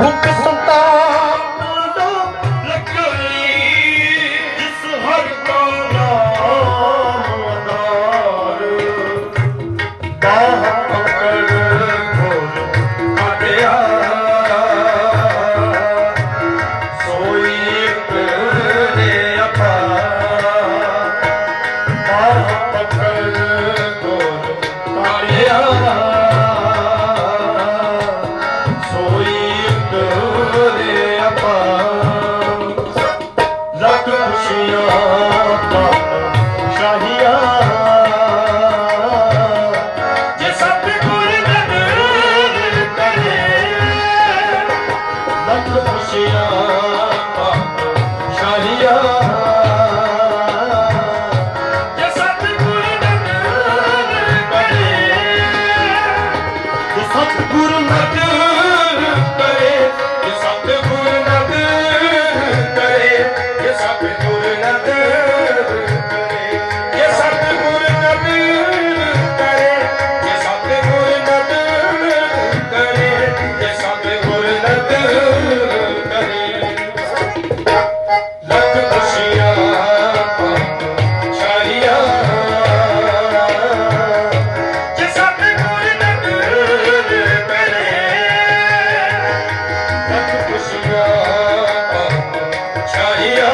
Nunca sou lakh चाहिए।